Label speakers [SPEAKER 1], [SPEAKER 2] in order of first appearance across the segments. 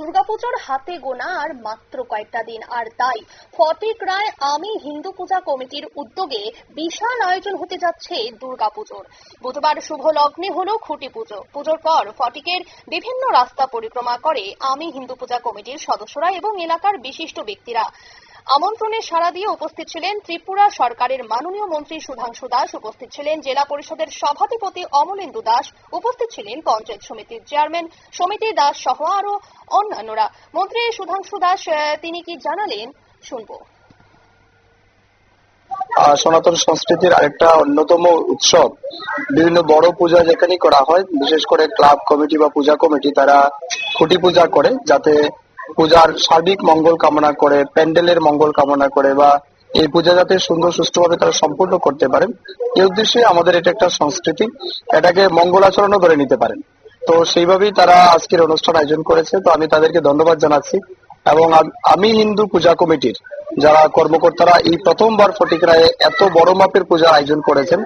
[SPEAKER 1] দুর্গাপুজোর হাতে গোনা আর মাত্র কয়েকটা দিন। আর তাই ফটিক রায় আমি হিন্দু পূজা কমিটির উদ্যোগে বিশাল আয়োজন হতে যাচ্ছে দুর্গাপুজোর। বুধবার শুভ লগ্নে হলো খুঁটি পুজো। পুজোর পর ফটিকের বিভিন্ন রাস্তা পরিক্রমা করে আমি হিন্দু পূজা কমিটির সদস্যরা এবং এলাকার বিশিষ্ট ব্যক্তিরা। আমন্ত্রণে সাড়া দিয়ে উপস্থিত ছিলেন ত্রিপুরা সরকারের মাননীয় মন্ত্রী সুধাংশু দাস, উপস্থিত ছিলেন জেলা পরিষদের সভাধিপতি অমলেন্দু দাস, উপস্থিত ছিলেন পঞ্চায়েত সমিতির চেয়ারম্যান সমিতি দাস সহ আরও অন্যান্যরা। মন্ত্রী সুধাংশু দাস তিনি কি জানালেন? শুনব।
[SPEAKER 2] সনাতন সংস্কৃতির আরেকটা অন্যতম উৎসব। বিভিন্ন বড় পূজা যেখানেই করা হয়, বিশেষ করে ক্লাব কমিটি বা পূজা কমিটি, তারা খুঁটি পূজা করে যাতে পূজার সার্বিক মঙ্গল কামনা করে, প্যান্ডেলের মঙ্গল কামনা করে বা এই পূজা যাতে সুন্দর সুষ্ঠুভাবে তারা সম্পূর্ণ করতে পারেন, এই উদ্দেশ্যে আমাদের এটা একটা সংস্কৃতি, এটাকে মঙ্গলাচরণও ধরে নিতে পারেন। তো সেইভাবেই তারা আজকের অনুষ্ঠান আয়োজন করেছে, তো আমি তাদেরকে ধন্যবাদ জানাচ্ছি। এবং আমি হিন্দু পূজা কমিটির যারা কর্মকর্তারা এই প্রথমবার ফটিকরায় এত বড় মাপের পূজার আয়োজন করেছেন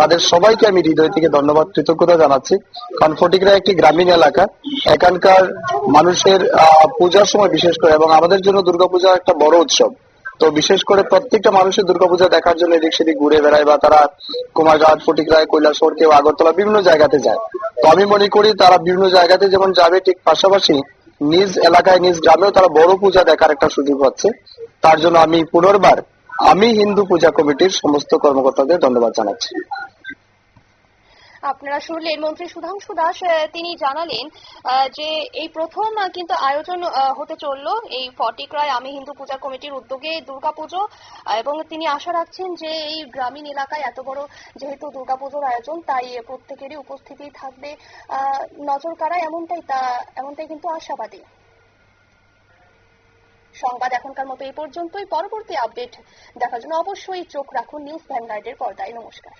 [SPEAKER 2] তাদের সবাইকে আমি হৃদয় থেকে ধন্যবাদ, কৃতজ্ঞতা জানাচ্ছি। কারণ ফটিকরা একটি গ্রামীণ এলাকা। এখানকার মানুষের পূজার সময় বিশেষ করে এবং আমাদের জন্য দুর্গাপূজা একটা বড় উৎসব। তো বিশেষ করে প্রত্যেকটা মানুষের দুর্গাপূজা দেখার জন্য এদিক সেদিক ঘুরে বেড়ায় বা তারা কুমারঘাট, ফটিকরায়, কৈলাসহর, কেউ আগরতলা বিভিন্ন জায়গাতে যায়। তো আমি মনে করি তারা বিভিন্ন জায়গাতে যেমন যাবে, ঠিক পাশাপাশি নিজ এলাকায়, নিজ গ্রামেও তারা বড় পূজা দেখার একটা সুযোগ হচ্ছে তার জন্য আমি পুনর্বার, আমি হিন্দু পূজা কমিটির সমস্ত কর্মকর্তাদের ধন্যবাদ জানাচ্ছি।
[SPEAKER 1] আপনারা শুনলেন মন্ত্রী সুধাংশু দাস তিনি জানালেন যে এই প্রথম কিন্তু আয়োজন হতে চলল। এই ফটিক রায় আমি হিন্দু পূজা কমিটির উদ্যোগে দুর্গাপুজো। এবং তিনি আশা রাখছেন যে এই গ্রামীণ এলাকায় এত বড় যেহেতু দুর্গাপুজোর আয়োজন, তাই প্রত্যেকেরই উপস্থিতি থাকবে। নজর কাড়া এমনটাই তা, এমনটাই কিন্তু আশাবাদী। সংবাদ এখনকার মতো এই পর্যন্তই। পরবর্তী আপডেট দেখার জন্য অবশ্যই চোখ রাখুন নিউজ ভ্যানগার্ডের পর্দায়। নমস্কার।